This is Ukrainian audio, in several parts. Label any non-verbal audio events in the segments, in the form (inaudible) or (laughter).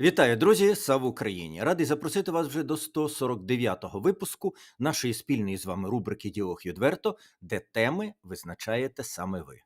Вітаю, друзі! Слава Україні! Радий запросити вас вже до 149-го випуску нашої спільної з вами рубрики Діалог відверто, де теми визначаєте саме ви.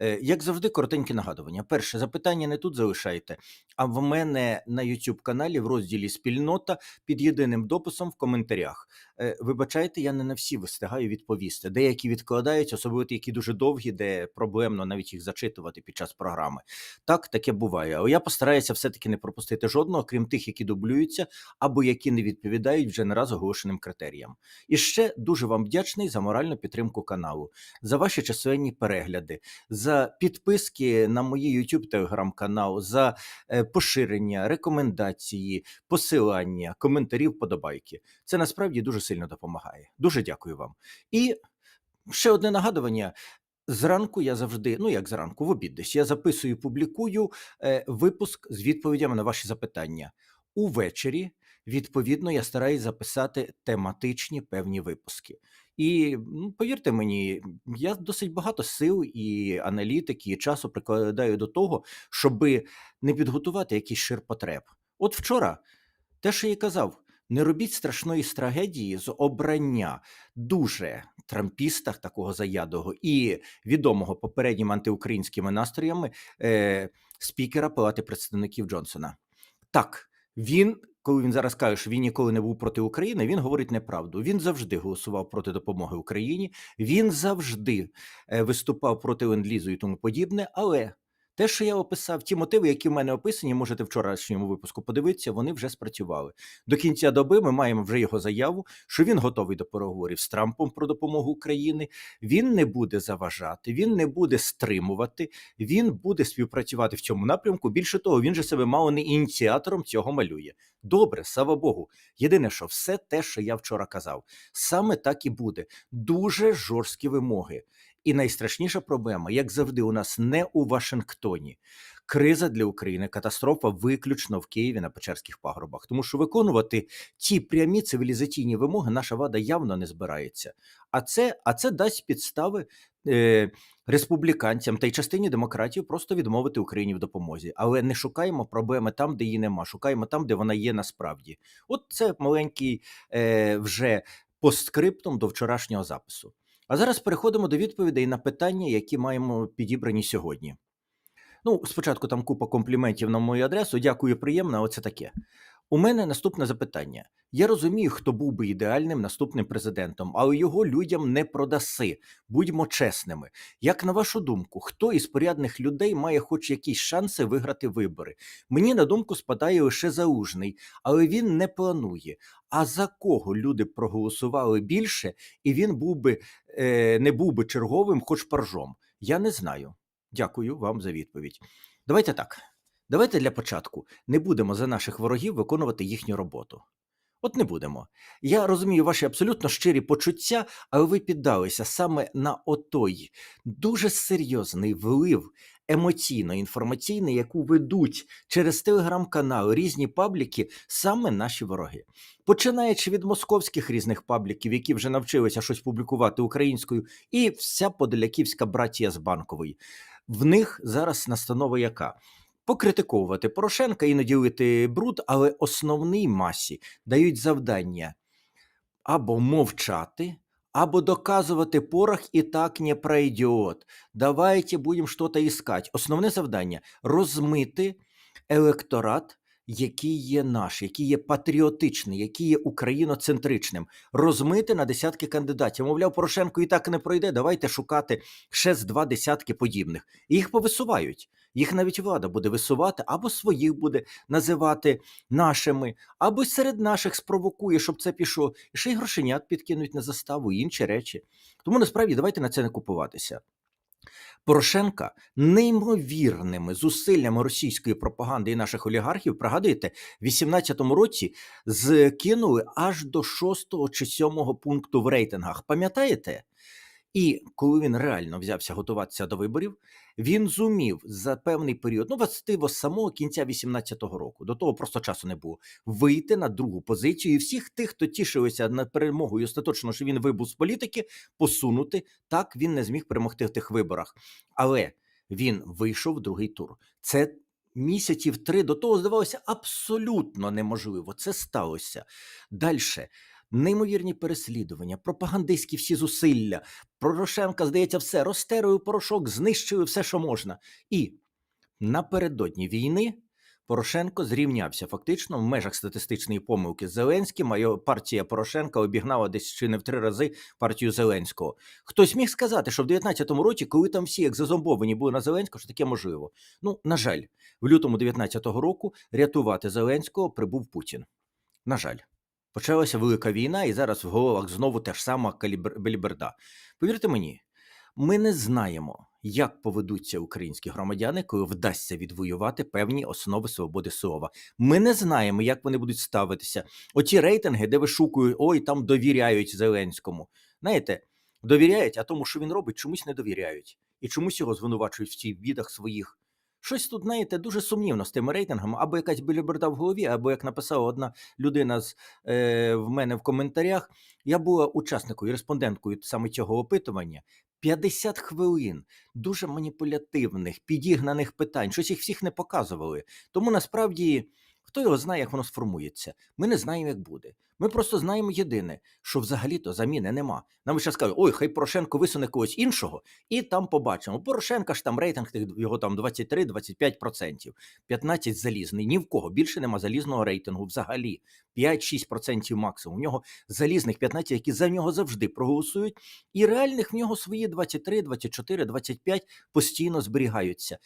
Е, Як завжди, коротеньке нагадування. Перше запитання не тут залишайте, а в мене на YouTube каналі в розділі Спільнота під єдиним дописом в коментарях. Е, Вибачайте, я не на всі встигаю відповісти. Деякі відкладаються, особливо ті, які дуже довгі, де проблемно навіть їх зачитувати під час програми. Так, таке буває. Але я постараюся все-таки не пропустити жодного, крім тих, які дублюються або які не відповідають вже не раз оголошеним критеріям. І ще дуже вам вдячний за моральну підтримку каналу, за ваші численні перегляди, за підписки на мої YouTube телеграм-канал, за е, поширення, рекомендації, посилання, коментарі, вподобайки. Це насправді дуже сильно допомагає. Дуже дякую вам. І ще одне нагадування. Зранку я завжди, ну як зранку, в обід десь я записую, публікую е, випуск з відповідями на ваші запитання. Увечері, відповідно, я стараюсь записати тематичні певні випуски. І ну, повірте мені, я досить багато сил і аналітики, і часу прикладаю до того, щоби не підготувати якийсь ширпотреб. От вчора, те, що я казав, не робіть страшної трагедії з обрання дуже трампіста, такого заядого і відомого попередніми антиукраїнськими настроями е, спікера Палати представників Джонсона. Так, він, коли він зараз каже, що він ніколи не був проти України, він говорить неправду. Він завжди голосував проти допомоги Україні, він завжди е, виступав проти ленд-лізу і тому подібне. Але те, що я описав, ті мотиви, які в мене описані, можете вчорашньому випуску подивитися, вони вже спрацювали. До кінця доби ми маємо вже його заяву, що він готовий до переговорів з Трампом про допомогу Україні. Він не буде заважати, він не буде стримувати, він буде співпрацювати в цьому напрямку. Більше того, він же себе мало не ініціатором цього малює. Добре, слава Богу. Єдине, що все те, що я вчора казав, саме так і буде. Дуже жорсткі вимоги. І найстрашніша проблема, як завжди, у нас не у Вашингтоні. Криза для України, катастрофа виключно в Києві на Печерських пагорбах. Тому що виконувати ті прямі цивілізаційні вимоги наша влада явно не збирається. А це, а це дасть підстави е, республіканцям та й частині демократів просто відмовити Україні в допомозі. Але не шукаємо проблеми там, де її нема. Шукаємо там, де вона є насправді. От це маленький е, вже постскриптум до вчорашнього запису. А зараз переходимо до відповідей на питання, які маємо підібрані сьогодні. Ну, спочатку там купа компліментів на мою адресу. Дякую, приємно, оце таке. У мене наступне запитання. Я розумію, хто був би ідеальним наступним президентом, але його людям не продаси. Будьмо чесними. Як на вашу думку, хто із порядних людей має хоч якісь шанси виграти вибори? Мені на думку спадає лише залужний, але він не планує. А за кого люди проголосували більше, і він був би е, не був би черговим, хоч паржом? Я не знаю. Дякую вам за відповідь. Давайте так. Давайте для початку не будемо за наших ворогів виконувати їхню роботу. От не будемо. Я розумію ваші абсолютно щирі почуття, але ви піддалися саме на отой дуже серйозний влив емоційно-інформаційний, яку ведуть через телеграм-канали різні пабліки, саме наші вороги. Починаючи від московських різних пабліків, які вже навчилися щось публікувати українською, і вся подоляківська братія з банкової. В них зараз настанова яка? покритиковувати Порошенка і наділити бруд, але основній масі дають завдання або мовчати, або доказувати порох і так не пройдет. Давайте будемо щось іскати. Основне завдання розмити електорат, який є наш, який є патріотичний, який є україноцентричним, розмити на десятки кандидатів. Мовляв, Порошенко і так не пройде. Давайте шукати ще з два десятки подібних. І їх повисувають. Їх навіть влада буде висувати, або своїх буде називати нашими, або серед наших спровокує, щоб це пішло. І ще й грошенят підкинуть на заставу, і інші речі. Тому насправді давайте на це не купуватися. Порошенка неймовірними зусиллями російської пропаганди і наших олігархів, пригадуєте, в 18-му році зкинули аж до 6 чи 7 пункту в рейтингах. Пам'ятаєте? І коли він реально взявся готуватися до виборів, він зумів за певний період, ну властиво з самого кінця 18-го року, до того просто часу не було, вийти на другу позицію і всіх тих, хто тішилися на перемогу і остаточно, що він вибув з політики, посунути. Так він не зміг перемогти в тих виборах. Але він вийшов в другий тур. Це місяців три до того здавалося абсолютно неможливо. Це сталося. Далі. Неймовірні переслідування, пропагандистські всі зусилля. Порошенка, здається, все розтерою порошок, знищили все, що можна. І напередодні війни Порошенко зрівнявся фактично в межах статистичної помилки з Зеленським, а партія Порошенка обігнала десь чи не в три рази партію Зеленського. Хтось міг сказати, що в 19-му році, коли там всі як зазомбовані були на Зеленського, що таке можливо. Ну, на жаль, в лютому 19-го року рятувати Зеленського прибув Путін. На жаль. Почалася велика війна, і зараз в головах знову те ж сама калібр... беліберда. Повірте мені, ми не знаємо, як поведуться українські громадяни, коли вдасться відвоювати певні основи свободи слова. Ми не знаємо, як вони будуть ставитися. Оті рейтинги, де вишукують, ой, там довіряють Зеленському. Знаєте, довіряють, а тому, що він робить, чомусь не довіряють. І чомусь його звинувачують в цих бідах своїх. Щось тут, знаєте, дуже сумнівно з тими рейтингами, або якась біліберда в голові, або як написала одна людина з е, в мене в коментарях. Я була учасникою, респонденткою саме цього опитування. 50 хвилин дуже маніпулятивних, підігнаних питань. Щось їх всіх не показували. Тому насправді хто його знає, як воно сформується. Ми не знаємо, як буде. Ми просто знаємо єдине, що взагалі-то заміни нема. Нам ще скажуть, ой, хай Порошенко висуне когось іншого, і там побачимо. Порошенка ж там рейтинг його там 23-25%, 15 залізний. Ні в кого більше нема залізного рейтингу взагалі. 5-6% максимум. У нього залізних 15, які за нього завжди проголосують, і реальних в нього свої 23, 24, 25 постійно зберігаються.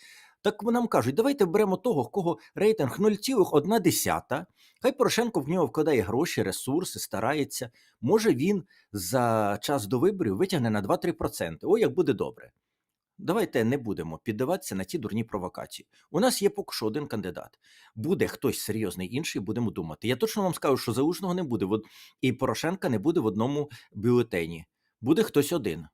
Так нам кажуть, давайте беремо того, в кого рейтинг 0,1. Хай Порошенко в нього вкладає гроші, ресурси, старається. Може він за час до виборів витягне на 2-3%. О, як буде добре. Давайте не будемо піддаватися на ті дурні провокації. У нас є поки що один кандидат. Буде хтось серйозний інший, будемо думати. Я точно вам скажу, що залужного не буде, і Порошенка не буде в одному бюлетені. Буде хтось один.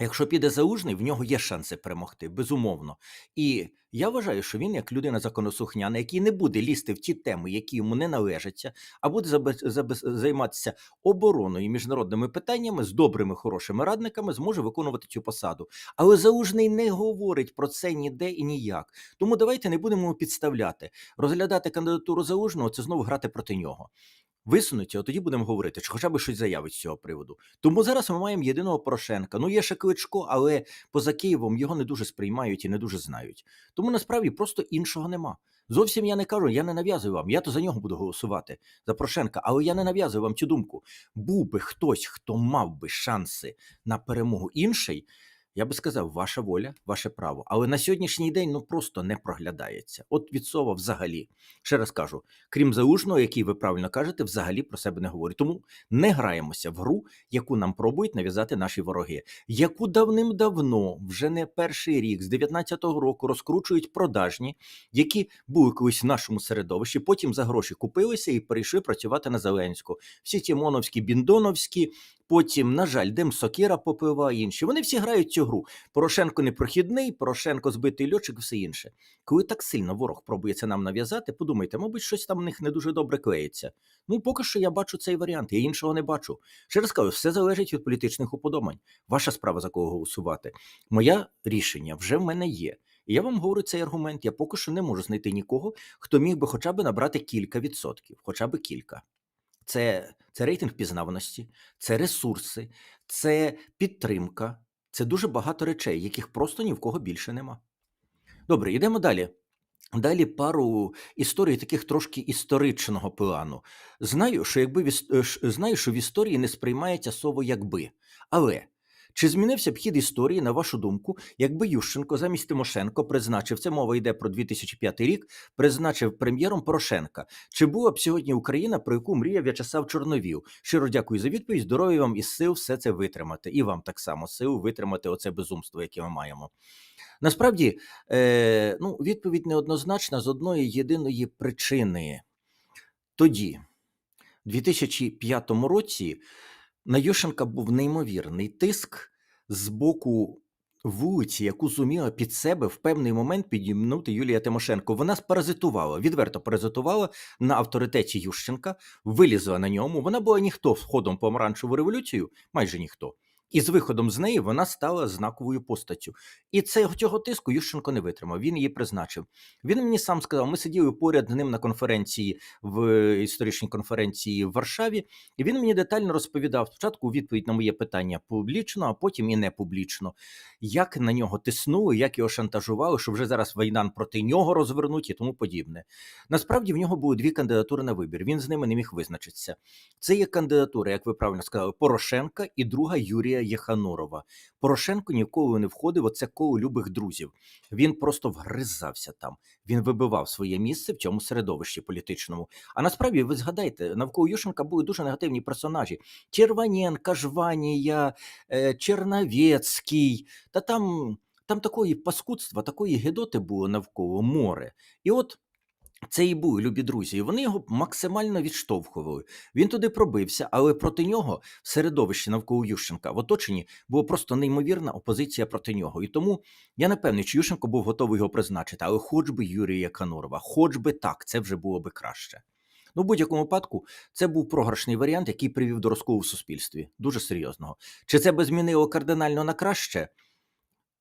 Якщо піде залужний, в нього є шанси перемогти, безумовно. І я вважаю, що він, як людина законосухняна, який не буде лізти в ті теми, які йому не належаться, а буде займатися обороною і міжнародними питаннями з добрими, хорошими радниками, зможе виконувати цю посаду. Але залужний не говорить про це ніде і ніяк. Тому давайте не будемо підставляти. Розглядати кандидатуру залужного це знову грати проти нього висунуті, от тоді будемо говорити, чи хоча б щось заявить з цього приводу. Тому зараз ми маємо єдиного Порошенка. Ну є ще кличко, але поза Києвом його не дуже сприймають і не дуже знають. Тому насправді просто іншого нема. Зовсім я не кажу, я не нав'язую вам. Я то за нього буду голосувати за Порошенка, але я не нав'язую вам цю думку. Був би хтось, хто мав би шанси на перемогу інший. Я би сказав, ваша воля, ваше право. Але на сьогоднішній день ну просто не проглядається. От від слова взагалі. Ще раз кажу, крім залужного, який ви правильно кажете, взагалі про себе не говорить. Тому не граємося в гру, яку нам пробують нав'язати наші вороги, яку давним-давно, вже не перший рік, з 19-го року розкручують продажні, які були колись в нашому середовищі, потім за гроші купилися і перейшли працювати на Зеленську. Всі ті моновські, біндоновські. Потім, на жаль, Дем Сокіра попиває інші. Вони всі грають цю гру. Порошенко непрохідний, Порошенко збитий льотчик, все інше. Коли так сильно ворог пробує це нам нав'язати, подумайте, мабуть, щось там в них не дуже добре клеїться. Ну, поки що я бачу цей варіант, я іншого не бачу. Ще раз кажу, все залежить від політичних уподобань. Ваша справа за кого голосувати. Моє рішення вже в мене є. І я вам говорю цей аргумент. Я поки що не можу знайти нікого, хто міг би хоча б набрати кілька відсотків, хоча б кілька. Це це рейтинг пізнаваності, це ресурси, це підтримка, це дуже багато речей, яких просто ні в кого більше нема. Добре, йдемо далі. Далі пару історій таких трошки історичного плану. Знаю, що якби знаю, що в історії не сприймається слово якби. Але чи змінився б хід історії, на вашу думку, якби Ющенко замість Тимошенко призначив це мова йде про 2005 рік, призначив прем'єром Порошенка? Чи була б сьогодні Україна, про яку мріяв В'ячеслав Чорновіл? Щиро дякую за відповідь. Здоров'я вам і сил все це витримати. І вам так само сил витримати оце безумство, яке ми маємо. Насправді, е, ну, відповідь неоднозначна з одної єдиної причини. Тоді, в 2005 році. На Ющенка був неймовірний тиск з боку вулиці, яку зуміла під себе в певний момент підімнути Юлія Тимошенко. Вона спаразитувала, відверто паразитувала на авторитеті Ющенка, вилізла на ньому. Вона була ніхто входом ходом помаранчеву революцію, майже ніхто. І з виходом з неї вона стала знаковою постаттю. І цього тиску Ющенко не витримав. Він її призначив. Він мені сам сказав: ми сиділи поряд з ним на конференції в історичній конференції в Варшаві, і він мені детально розповідав спочатку відповідь на моє питання публічно, а потім і не публічно, як на нього тиснули, як його шантажували, що вже зараз війна проти нього розвернуть і тому подібне. Насправді в нього були дві кандидатури на вибір. Він з ними не міг визначитися. Це є кандидатура, як ви правильно сказали, Порошенка і друга Юрія Єханурова. Порошенко ніколи не входив у це коло любих друзів. Він просто вгризався там. Він вибивав своє місце в цьому середовищі політичному. А насправді ви згадайте, навколо Ющенка були дуже негативні персонажі: Черваненка, Жванія, е, Черновецький. Та там, там такої паскудства, такої гидоти було навколо море. І от. Це і були любі друзі, і вони його максимально відштовхували. Він туди пробився, але проти нього в середовищі навколо Ющенка в оточенні була просто неймовірна опозиція проти нього. І тому я не певний, чи Ющенко був готовий його призначити, але хоч би Юрія Канурова, хоч би так, це вже було би краще. Ну, в будь-якому випадку, це був програшний варіант, який привів до розколу в суспільстві. Дуже серйозного. Чи це би змінило кардинально на краще?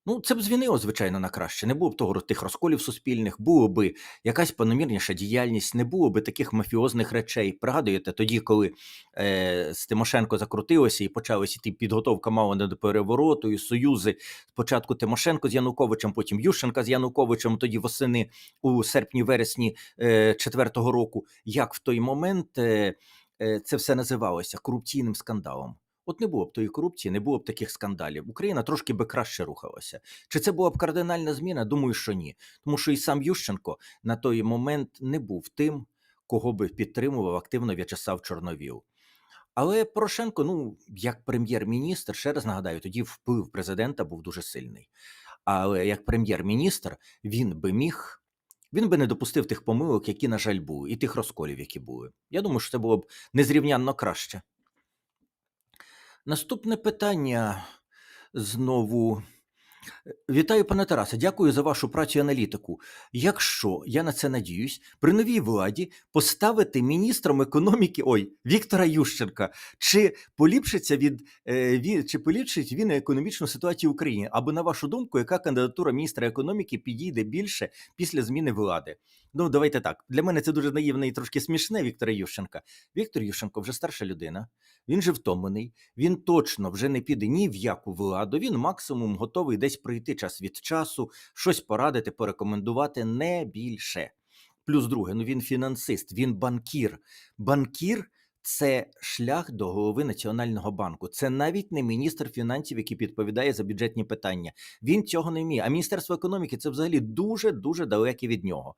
Ну, це б змінило, звичайно, на краще. Не було б того тих розколів суспільних, було б якась планомірніша діяльність, не було б таких мафіозних речей. Пригадуєте, тоді, коли е, з Тимошенко закрутилося і почалася йти підготовка мало не до перевороту, і союзи спочатку Тимошенко з Януковичем, потім Ющенка з Януковичем, тоді восени у серпні-вересні е, четвертого року. Як в той момент е, е, це все називалося корупційним скандалом? От не було б тої корупції, не було б таких скандалів. Україна трошки би краще рухалася. Чи це була б кардинальна зміна? Думаю, що ні. Тому що і сам Ющенко на той момент не був тим, кого би підтримував активно В'ячеслав Чорновіл. Але Порошенко, ну як прем'єр-міністр, ще раз нагадаю, тоді вплив президента був дуже сильний. Але як прем'єр-міністр він би міг. Він би не допустив тих помилок, які, на жаль, були, і тих розколів, які були. Я думаю, що це було б незрівнянно краще. Наступне питання знову. Вітаю, пане Тарасе. Дякую за вашу працю і аналітику. Якщо я на це надіюсь, при новій владі поставити міністром економіки ой, Віктора Ющенка, чи поліпшиться від, е, він, чи поліпшить він економічну ситуацію в Україні? Або на вашу думку, яка кандидатура міністра економіки підійде більше після зміни влади? Ну, давайте так. Для мене це дуже наївне і трошки смішне Віктора Ющенка. Віктор Ющенко вже старша людина, він же втомлений, він точно вже не піде ні в яку владу. Він максимум готовий десь прийти час від часу, щось порадити, порекомендувати, не більше. Плюс друге, ну він фінансист, він банкір. Банкір це шлях до голови Національного банку. Це навіть не міністр фінансів, який відповідає за бюджетні питання. Він цього не вміє. А Міністерство економіки це взагалі дуже дуже далеке від нього.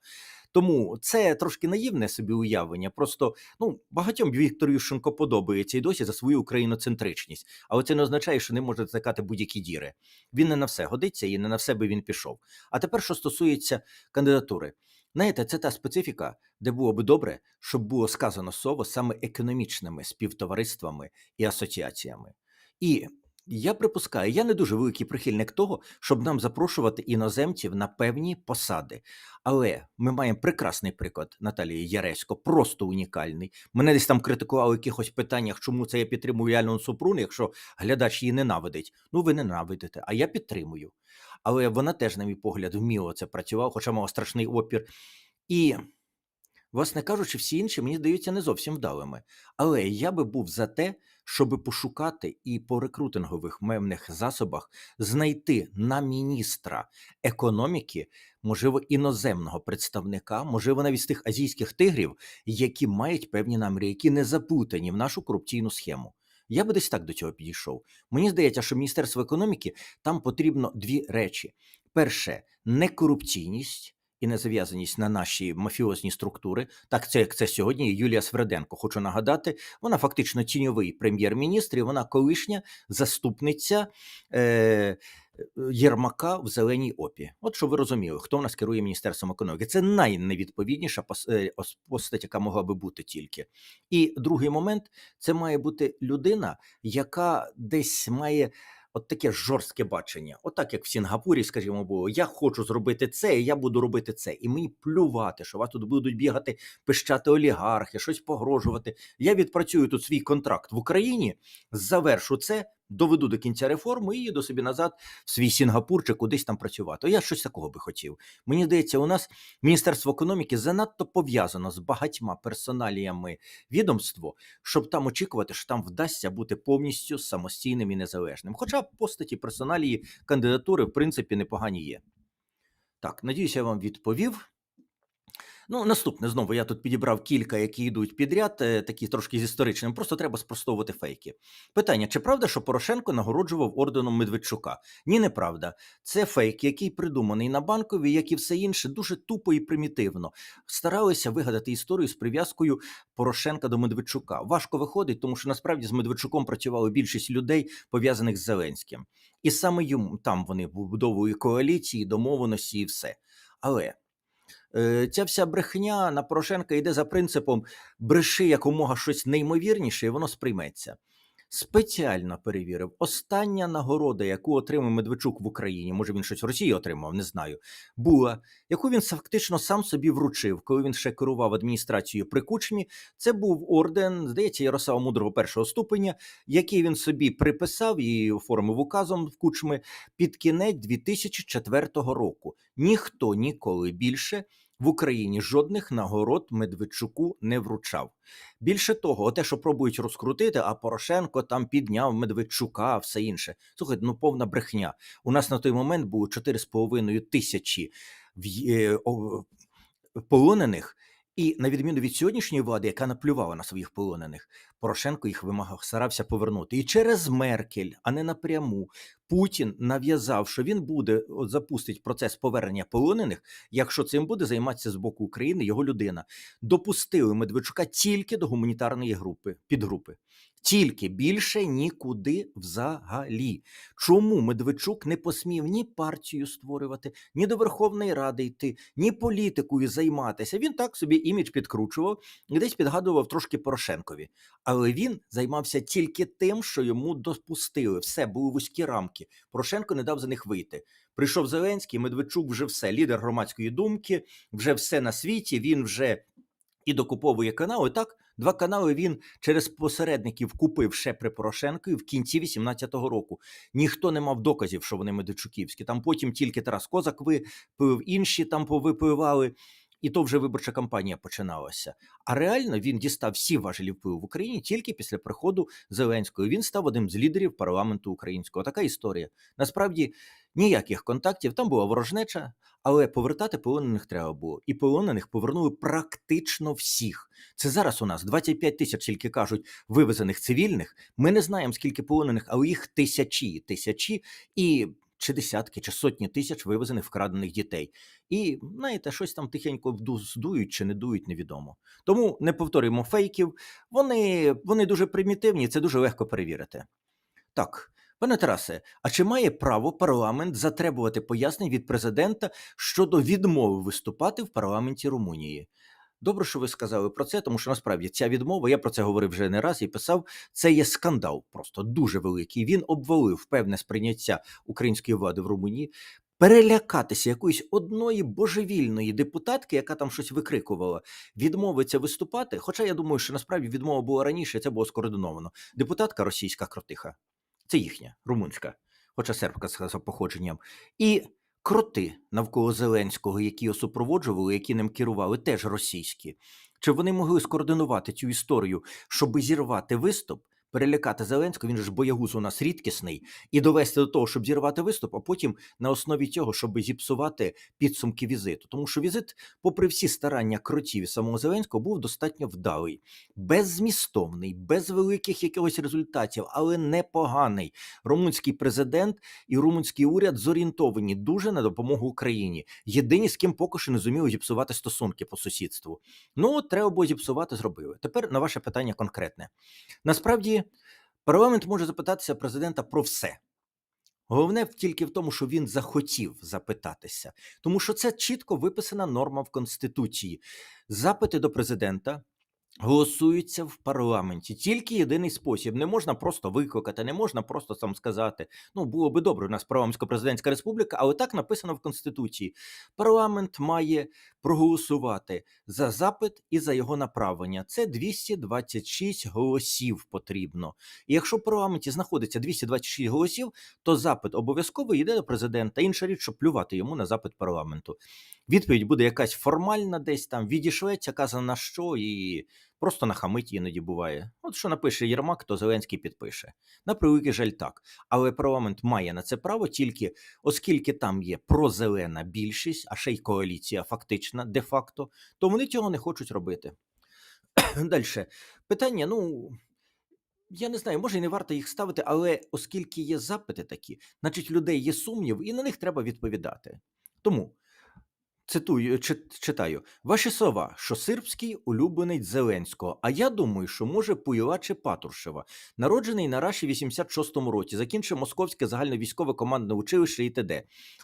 Тому це трошки наївне собі уявлення. Просто ну багатьом Віктор Ющенко подобається і досі за свою україноцентричність, але це не означає, що не може закати будь-які діри. Він не на все годиться і не на все би він пішов. А тепер, що стосується кандидатури, знаєте, це та специфіка, де було би добре, щоб було сказано слово саме економічними співтовариствами і асоціаціями. І я припускаю, я не дуже великий прихильник того, щоб нам запрошувати іноземців на певні посади. Але ми маємо прекрасний приклад Наталії Яресько, просто унікальний. Мене десь там критикували в якихось питаннях, чому це я підтримую Яну Супрун, якщо глядач її ненавидить. Ну, ви ненавидите, а я підтримую. Але вона теж, на мій погляд, вміло це працювала, хоча мала страшний опір. І, власне кажучи, всі інші мені здаються не зовсім вдалими. Але я би був за те, щоб пошукати і по рекрутингових мемних засобах знайти на міністра економіки, можливо, іноземного представника, можливо, навіть з тих азійських тигрів, які мають певні наміри, які не запутані в нашу корупційну схему. Я би десь так до цього підійшов. Мені здається, що Міністерство економіки там потрібно дві речі: перше некорупційність. І незав'язаність на наші мафіозні структури, так це як це сьогодні. Юлія Сверденко. Хочу нагадати, вона фактично тіньовий прем'єр-міністр. і Вона колишня заступниця е, Єрмака в зеленій опі. От що ви розуміли, хто в нас керує міністерством економіки? Це найневідповідніша е, постать, яка могла би бути тільки. І другий момент це має бути людина, яка десь має. От таке жорстке бачення, отак як в Сінгапурі, скажімо, було, я хочу зробити це, і я буду робити це. І мені плювати, що вас тут будуть бігати, пищати олігархи, щось погрожувати. Я відпрацюю тут свій контракт в Україні, завершу це, доведу до кінця реформи і їду собі назад в свій Сінгапур чи кудись там працювати. Я щось такого би хотів. Мені здається, у нас Міністерство економіки занадто пов'язано з багатьма персоналіями відомство, щоб там очікувати, що там вдасться бути повністю самостійним і незалежним. Хоча постаті персоналії кандидатури, в принципі, непогані є. Так, надіюся, я вам відповів. Ну, наступне знову я тут підібрав кілька, які йдуть підряд, е, такі трошки з історичним. Просто треба спростовувати фейки. Питання: чи правда, що Порошенко нагороджував орденом Медведчука? Ні, неправда. Це фейк, який придуманий на банкові, як і все інше, дуже тупо і примітивно. Старалися вигадати історію з прив'язкою Порошенка до Медведчука. Важко виходить, тому що насправді з Медведчуком працювали більшість людей, пов'язаних з Зеленським. І саме йому там вони побудовують коаліції, домовленості і все. Але ця вся брехня на Порошенка йде за принципом бреши якомога щось неймовірніше, і воно сприйметься. Спеціально перевірив. Остання нагорода, яку отримав Медведчук в Україні, може він щось в Росії отримав, не знаю, була, яку він фактично сам собі вручив, коли він ще керував адміністрацією при Кучмі. Це був орден, здається, Ярослава Мудрого першого ступеня, який він собі приписав і оформив указом в Кучми під кінець 2004 року. Ніхто ніколи більше в Україні жодних нагород Медведчуку не вручав. Більше того, те, що пробують розкрутити, а Порошенко там підняв Медведчука, все інше. Слухайте, ну повна брехня. У нас на той момент було 4,5 тисячі е, полонених. І на відміну від сьогоднішньої влади, яка наплювала на своїх полонених, Порошенко їх вимагав, старався повернути. І через Меркель, а не напряму, Путін нав'язав, що він буде от, запустить процес повернення полонених, якщо цим буде займатися з боку України його людина. Допустили Медведчука тільки до гуманітарної групи підгрупи. Тільки більше нікуди взагалі. Чому Медведчук не посмів ні партію створювати, ні до Верховної Ради йти, ні політикою займатися? Він так собі імідж підкручував і десь підгадував трошки Порошенкові. Але він займався тільки тим, що йому допустили. Все були вузькі рамки. Порошенко не дав за них вийти. Прийшов Зеленський, Медведчук вже все, лідер громадської думки, вже все на світі. Він вже і докуповує канали. Так, два канали він через посередників купив ще при Порошенку в кінці 18-го року. Ніхто не мав доказів, що вони медичуківські. Там потім тільки Тарас Козак випив, інші там повипивали. І то вже виборча кампанія починалася. А реально він дістав всі важелі впливу в Україні тільки після приходу Зеленського. Він став одним з лідерів парламенту українського. Така історія. Насправді ніяких контактів. Там була ворожнеча, але повертати полонених треба було. І полонених повернули практично всіх. Це зараз у нас 25 тисяч, тільки кажуть, вивезених цивільних. Ми не знаємо, скільки полонених, але їх тисячі, тисячі і. Чи десятки, чи сотні тисяч вивезених вкрадених дітей. І знаєте, щось там тихенько здують чи не дують, невідомо. Тому не повторюємо фейків. Вони, вони дуже примітивні, це дуже легко перевірити. Так, пане Тарасе, а чи має право парламент затребувати пояснень від президента щодо відмови виступати в парламенті Румунії? Добре, що ви сказали про це, тому що насправді ця відмова, я про це говорив вже не раз і писав. Це є скандал, просто дуже великий. Він обвалив певне сприйняття української влади в Румунії. Перелякатися якоїсь одної божевільної депутатки, яка там щось викрикувала, відмовиться виступати. Хоча я думаю, що насправді відмова була раніше, це було скоординовано. Депутатка російська кротиха, це їхня, румунська, хоча сербка з походженням. І кроти навколо Зеленського, які його супроводжували, які ним керували, теж російські. Чи вони могли скоординувати цю історію, щоб зірвати виступ, перелякати Зеленського? Він ж боягуз у нас рідкісний, і довести до того, щоб зірвати виступ, а потім на основі цього, щоб зіпсувати підсумки візиту. Тому що візит, попри всі старання кротів самого Зеленського, був достатньо вдалий, беззмістовний, без великих якихось результатів, але непоганий. Румунський президент і румунський уряд зорієнтовані дуже на допомогу Україні. Єдині, з ким поки що не зуміли зіпсувати стосунки по сусідству. Ну, треба було зіпсувати, зробили. Тепер на ваше питання конкретне. Насправді, парламент може запитатися президента про все. Головне тільки в тому, що він захотів запитатися, тому що це чітко виписана норма в Конституції. Запити до президента голосуються в парламенті. Тільки єдиний спосіб. Не можна просто викликати, не можна просто там сказати. Ну, було би добре, у нас парламентсько-президентська республіка, але так написано в Конституції. Парламент має проголосувати за запит і за його направлення. Це 226 голосів потрібно. І якщо в парламенті знаходиться 226 голосів, то запит обов'язково йде до президента. Інша річ, що плювати йому на запит парламенту. Відповідь буде якась формальна, десь там відійшлеться, казано на що, і просто нахамить іноді буває. От що напише Єрмак, то Зеленський підпише. На превеликий жаль, так. Але парламент має на це право тільки оскільки там є прозелена більшість, а ще й коаліція фактична, де-факто, то вони цього не хочуть робити. (clears throat) Далі. Питання, ну. Я не знаю, може і не варто їх ставити, але оскільки є запити такі, значить, людей є сумнів, і на них треба відповідати. Тому цитую, читаю ваші слова, що Сирбський улюбленець Зеленського. А я думаю, що може Пуйла чи Патрушева, народжений на Раші в 86-му році, закінчив Московське загальновійськове командне училище ІТД.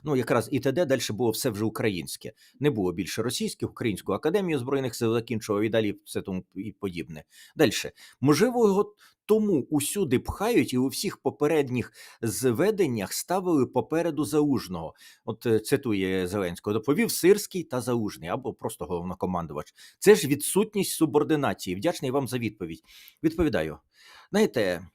Ну, якраз ІТД далі було все вже українське. Не було більше російських, українську академію збройних сил закінчував і далі все тому і подібне. Далі. Можливо, його тому усюди пхають і у всіх попередніх зведеннях ставили попереду залужного. От е, цитує Зеленського: доповів Сирський та Залужний або просто головнокомандувач. Це ж відсутність субординації. Вдячний вам за відповідь. Відповідаю. Знаєте,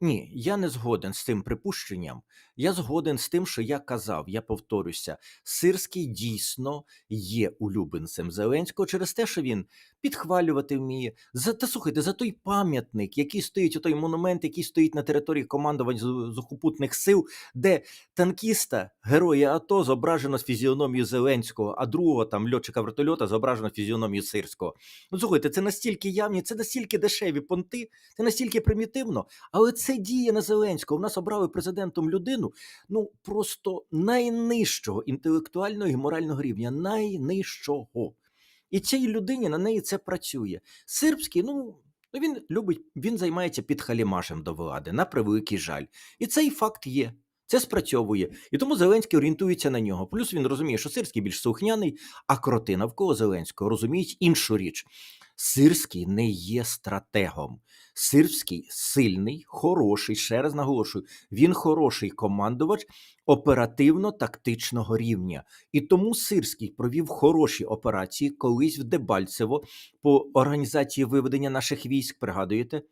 ні, я не згоден з цим припущенням. Я згоден з тим, що я казав. Я повторюся, Сирський дійсно є улюбленцем Зеленського через те, що він підхвалювати вміє. За та слухайте, за той пам'ятник, який стоїть, у той монумент, який стоїть на території командувань з- сухопутних сил, де танкіста, героя АТО, зображено з фізіономією Зеленського, а другого там льотчика вертольота зображено фізіономією Сирського. Ну слухайте, це настільки явні, це настільки дешеві понти, це настільки примітивно, але це діє на Зеленського. У нас обрали президентом людину, ну просто найнижчого інтелектуального і морального рівня, найнижчого. І цій людині на неї це працює. Сирбський, ну. ну, Він любить, він займається підхалімашем до влади, на превеликий жаль. І цей факт є. Це спрацьовує. І тому Зеленський орієнтується на нього. Плюс він розуміє, що Сирський більш слухняний, а кроти навколо Зеленського розуміють іншу річ. Сирський не є стратегом. Сирський сильний, хороший, ще раз наголошую, він хороший командувач оперативно-тактичного рівня. І тому Сирський провів хороші операції колись в Дебальцево по організації виведення наших військ. Пригадуєте?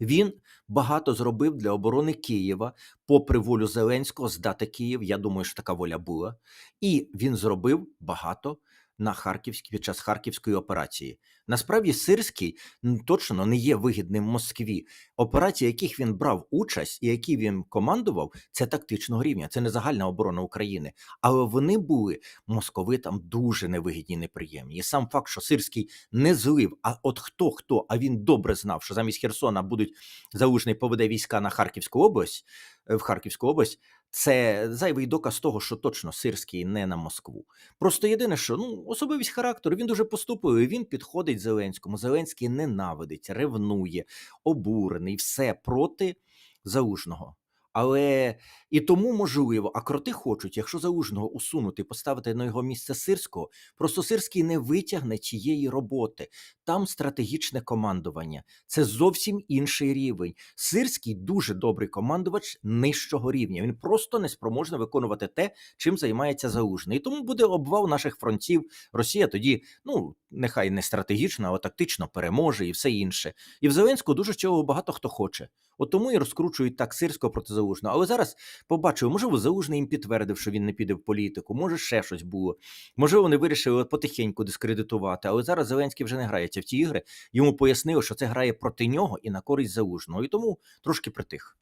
Він багато зробив для оборони Києва, попри волю Зеленського здати Київ. Я думаю, що така воля була. І він зробив багато на Харківській під час Харківської операції. Насправді, Сирський точно не є вигідним Москві. Операції, яких він брав участь і які він командував, це тактичного рівня, це не загальна оборона України. Але вони були московитам дуже невигідні, неприємні. І сам факт, що Сирський не злив, а от хто хто, а він добре знав, що замість Херсона будуть залужний поведе війська на Харківську область е, в Харківську область. Це зайвий доказ того, що точно Сирський не на Москву. Просто єдине, що ну особливість характеру, він дуже поступовий. Він підходить Зеленському. Зеленський ненавидить, ревнує, обурений, все проти залужного. Але і тому можливо, а кроти хочуть, якщо залужного усунути, поставити на його місце сирського, просто сирський не витягне тієї роботи. Там стратегічне командування. Це зовсім інший рівень. Сирський дуже добрий командувач нижчого рівня. Він просто не спроможний виконувати те, чим займається залужний. І тому буде обвал наших фронтів. Росія тоді, ну нехай не стратегічно, але тактично переможе і все інше. І в Зеленського дуже чого багато хто хоче. От тому і розкручують так сирського проти залужного. Але зараз побачив, можливо, залужний їм підтвердив, що він не піде в політику, може ще щось було. Можливо, вони вирішили потихеньку дискредитувати. Але зараз Зеленський вже не грається в ті ігри. Йому пояснили, що це грає проти нього і на користь залужного. І тому трошки притих.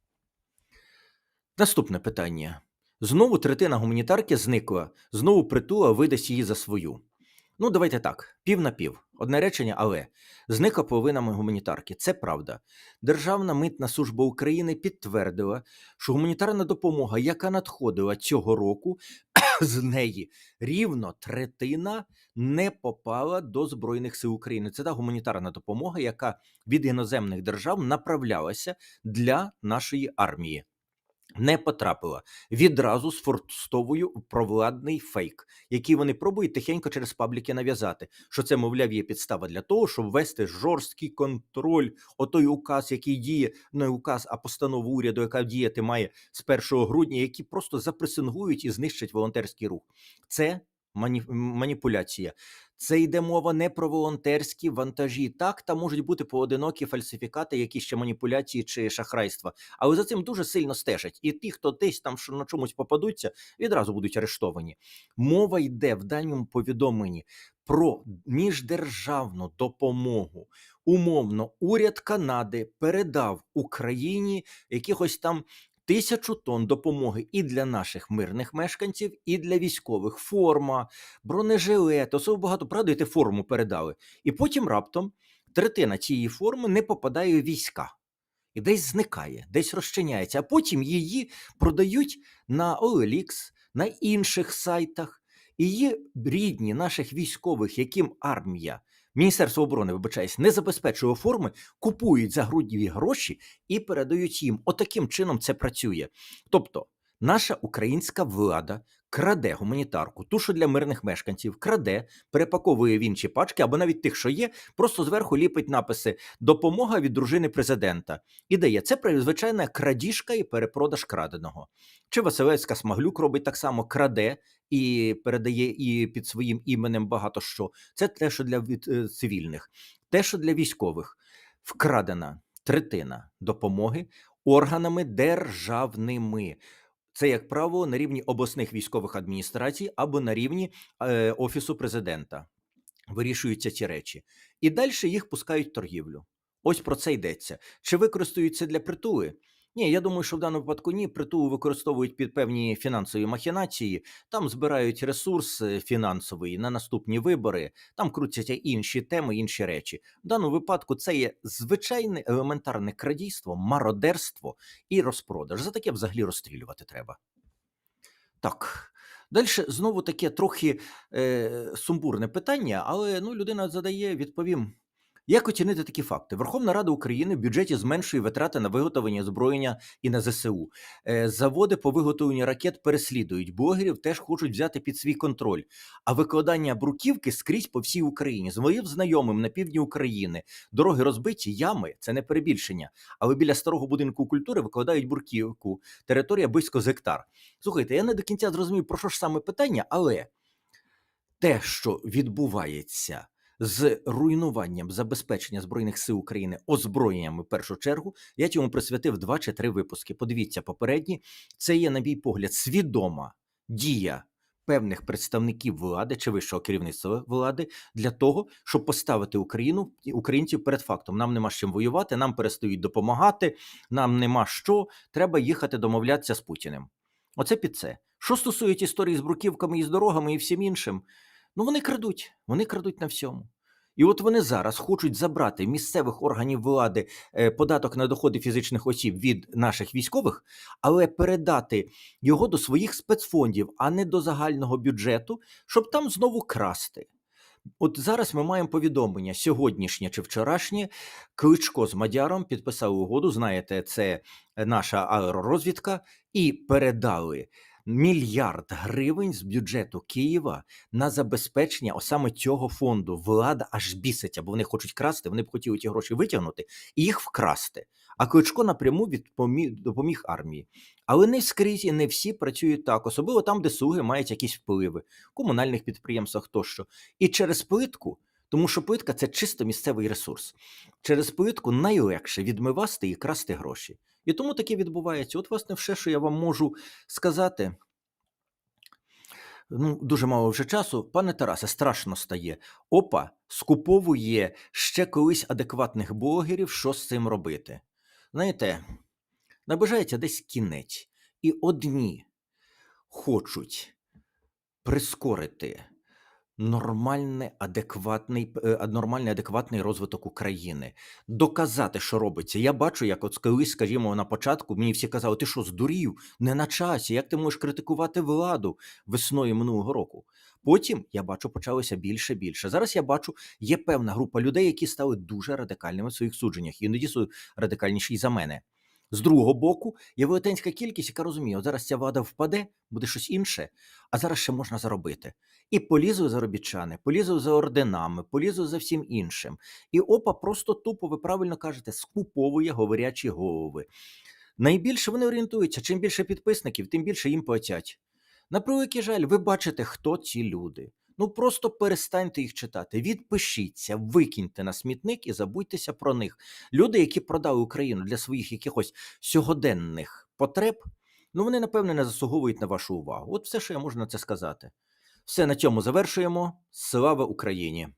Наступне питання. Знову третина гуманітарки зникла, знову притула видасть її за свою. Ну, давайте так, пів на пів. Одне речення, але зникла половина гуманітарки. Це правда. Державна митна служба України підтвердила, що гуманітарна допомога, яка надходила цього року, (coughs) з неї рівно третина не попала до Збройних сил України. Це та гуманітарна допомога, яка від іноземних держав направлялася для нашої армії. Не потрапила. Відразу сфорстовую провладний фейк, який вони пробують тихенько через пабліки нав'язати, що це, мовляв, є підстава для того, щоб ввести жорсткий контроль. Отой указ, який діє, не указ, а постанову уряду, яка діяти має з 1 грудня, які просто запресингують і знищать волонтерський рух. Це мані... маніпуляція. Це йде мова не про волонтерські вантажі. Так, там можуть бути поодинокі фальсифікати, які ще маніпуляції чи шахрайства. Але за цим дуже сильно стежать. І ті, хто десь там на чомусь попадуться, відразу будуть арештовані. Мова йде в дальньому повідомленні про міждержавну допомогу. Умовно, уряд Канади передав Україні якихось там. Тисячу тонн допомоги і для наших мирних мешканців, і для військових форма, бронежилет, особливо багато правда, форму передали. І потім раптом третина цієї форми не попадає у війська і десь зникає, десь розчиняється, а потім її продають на OLX, на інших сайтах. І є рідні наших військових, яким армія, Міністерство оборони, вибачаюсь, не забезпечує форми, купують за грудні гроші і передають їм. Отаким чином це працює. Тобто, наша українська влада краде гуманітарку, ту, що для мирних мешканців, краде, перепаковує в інші пачки, або навіть тих, що є, просто зверху ліпить написи Допомога від дружини президента і дає це звичайна крадіжка і перепродаж краденого. Чи Василевська Смаглюк робить так само краде і передає і під своїм іменем багато що. Це те, що для від, е, цивільних, те, що для військових, вкрадена третина допомоги органами державними. Це, як правило, на рівні обласних військових адміністрацій або на рівні е, Офісу президента. Вирішуються ці речі. І далі їх пускають в торгівлю. Ось про це йдеться. Чи використаються для притули? Ні, я думаю, що в даному випадку ні. Притулу використовують під певні фінансові махінації, там збирають ресурс фінансовий на наступні вибори, там крутяться інші теми, інші речі. В даному випадку це є звичайне елементарне крадійство, мародерство і розпродаж. За таке взагалі розстрілювати треба. Так. Далі знову таке трохи е, сумбурне питання, але ну, людина задає, відповім. Як оцінити такі факти? Верховна Рада України в бюджеті зменшує витрати на виготовлення озброєння і на ЗСУ. Е, заводи по виготовленню ракет переслідують. Блогерів теж хочуть взяти під свій контроль. А викладання бруківки скрізь по всій Україні. З моїм знайомим на півдні України дороги розбиті, ями це не перебільшення. Але біля старого будинку культури викладають бурківку. Територія близько з гектар. Слухайте, я не до кінця зрозумів, про що ж саме питання, але те, що відбувається з руйнуванням забезпечення збройних сил України озброєннями в першу чергу. Я цьому присвятив два чи три випуски. Подивіться попередні. Це є, на мій погляд, свідома дія. Певних представників влади чи вищого керівництва влади для того, щоб поставити Україну українців перед фактом. Нам нема з чим воювати, нам перестають допомагати, нам нема що. Треба їхати домовлятися з Путіним. Оце під це. Що стосується історії з бруківками і з дорогами і всім іншим, Ну вони крадуть, вони крадуть на всьому. І от вони зараз хочуть забрати місцевих органів влади е, податок на доходи фізичних осіб від наших військових, але передати його до своїх спецфондів, а не до загального бюджету, щоб там знову красти. От зараз ми маємо повідомлення сьогоднішнє чи вчорашнє. Кличко з Мадяром підписали угоду. Знаєте, це наша аеророзвідка, і передали мільярд гривень з бюджету Києва на забезпечення саме цього фонду. Влада аж біситься, бо вони хочуть красти. Вони б хотіли ті гроші витягнути і їх вкрасти. А Кличко напряму відпоміг допоміг армії. Але не скрізь і не всі працюють так, особливо там, де слуги мають якісь впливи, в комунальних підприємствах тощо. І через плитку. Тому що плитка це чисто місцевий ресурс. Через плитку найлегше відмивати і красти гроші. І тому таке відбувається. От, власне, все, що я вам можу сказати. Ну, дуже мало вже часу. Пане Тарасе, страшно стає. Опа скуповує ще колись адекватних блогерів, що з цим робити. Знаєте, наближається десь кінець, і одні хочуть прискорити нормальний, адекватний, е, нормальний адекватний розвиток України, доказати, що робиться. Я бачу, як от колись, скажімо, на початку мені всі казали, ти що здурів, не на часі, як ти можеш критикувати владу весною минулого року. Потім я бачу, почалося більше більше. Зараз я бачу, є певна група людей, які стали дуже радикальними в своїх судженнях, іноді радикальніші за мене. З другого боку, є велетенська кількість, яка розуміє, от зараз ця влада впаде, буде щось інше, а зараз ще можна заробити. І полізли заробітчани, полізли за орденами, полізли за всім іншим. І опа, просто тупо, ви правильно кажете, скуповує говорячі голови. Найбільше вони орієнтуються, чим більше підписників, тим більше їм платять. На превеликий жаль, ви бачите, хто ці люди. Ну просто перестаньте їх читати, відпишіться, викиньте на смітник і забудьтеся про них. Люди, які продали Україну для своїх якихось сьогоденних потреб, ну вони, напевне, не заслуговують на вашу увагу. От все, що я можу на це сказати. Все на цьому завершуємо. Слава Україні!